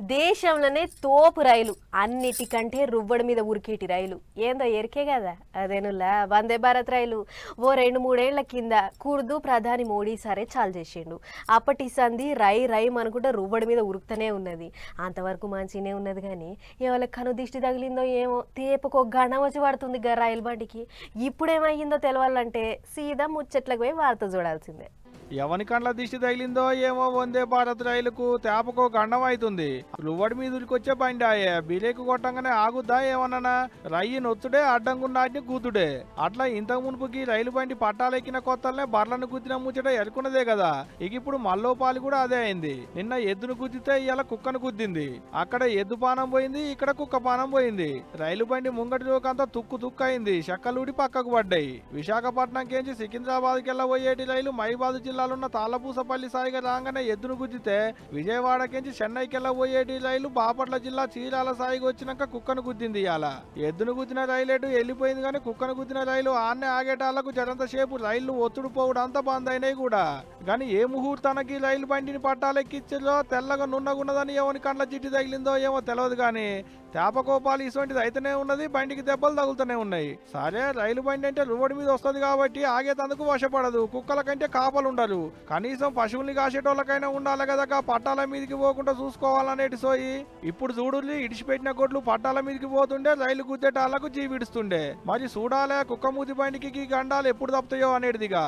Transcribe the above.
దేశంలోనే తోపు రైలు అన్నిటికంటే రువ్వడి మీద ఉరికేటి రైలు. ఏందో ఎరికే కదా? అదేనులా? వందే భారత్ రైలు. ఓ రెండు మూడేళ్ళ కింద కుర్దు ప్రధాని మోడీ సరే చాలు చేసిండు. అప్పటి సంధి రై రై అనుకుంటే రువ్వడి మీద ఉరుకుతూనే ఉన్నది. అంతవరకు మంచినే ఉన్నది కానీ ఎవరి కను దిష్టి తగిలిందో ఏమో తేపకు ఒక గణం వచ్చి పడుతుంది గా రైలు బండికి. ఇప్పుడేమయ్యిందో తెలవాలంటే సీదా ముచ్చట్లకు పోయి వార్త చూడాల్సిందే. ఎవని కండ్ల దిష్టి తగిలిందో ఏమో వందే భారత్ రైలుకు తేపకో గండం అవుతుంది రువ్వడి మీదులకి బండి బిరేకు కొట్టంగానే ఆగుద్దా ఏమన్నా రయ్యి నొత్తుడే అడ్డంగున్నాటిని కూతుడే. అట్లా ఇంతకు మునుపుకి రైలు బండి పట్టాలెక్కిన కొత్తలనే బర్లను గుద్దిన ముచ్చట ఎరుకున్నదే కదా ఇక ఇప్పుడు మల్లోపాలి కూడా అదే అయింది. నిన్న ఎద్దును గుద్దితే ఇలా కుక్కను గుద్దింది. అక్కడ ఎద్దు పానం పోయింది ఇక్కడ కుక్క పానం పోయింది. రైలు బండి ముంగటిలోకంతా తుక్కు తుక్కు అయింది చెక్కలూడి పక్కకు పడ్డాయి. విశాఖపట్నం కేంచి సికింద్రాబాద్కి వెళ్ళబోయేటి రైలు మైబాద్ జిల్లా ఉన్న తాళ్ళపూసపల్లి సాయిగా రాగానే ఎద్దును గుద్దితే విజయవాడ కేంచి చెన్నైకి రైలు బాపట్ల జిల్లా చీరాల సాయికి వచ్చినాక కుక్కను గుద్దింది ఇవాళ ఎద్దును గుద్దిన రైలు వెళ్ళిపోయింది కానీ కుక్కను గుద్దిన రైలు ఆన్నే ఆగేటాలకు జరంతసేపు రైళ్ళు ఒత్తుడు పోవడం అంతా బంద్ అయినాయి కూడా. కానీ ఏ ముహూర్తానికి రైలు బండిని పట్టాలెక్కించలో తెల్లగా నున్నగున్నదని ఎవరి కండ్ల చిట్టి తగిలిందో ఏమో తెలియదు కానీ తేపకోపాలు ఇటువంటిది అయితేనే ఉన్నది బండికి దెబ్బలు తగులుతూనే ఉన్నాయి. సరే రైలు బండి అంటే రువడి మీద వస్తుంది కాబట్టి ఆగేతందుకు వశపడదు. కుక్కల కంటే కాపలు ఉండరు కనీసం పశువుల్ని కాసేటోళ్ళకైనా ఉండాలి కదా పట్టాల మీదకి పోకుండా చూసుకోవాలనేటి సోయి. ఇప్పుడు చూడుల్ని ఇడిచిపెట్టిన గొడ్లు పట్టాల మీదకి పోతుండే రైలు గుద్దేటాళ్ళకు జీవిడుస్తుండే. మరి చూడాలే కుక్క మూతి పైనకి గండాలు ఎప్పుడు తప్పుతాయో అనేటిదిగా.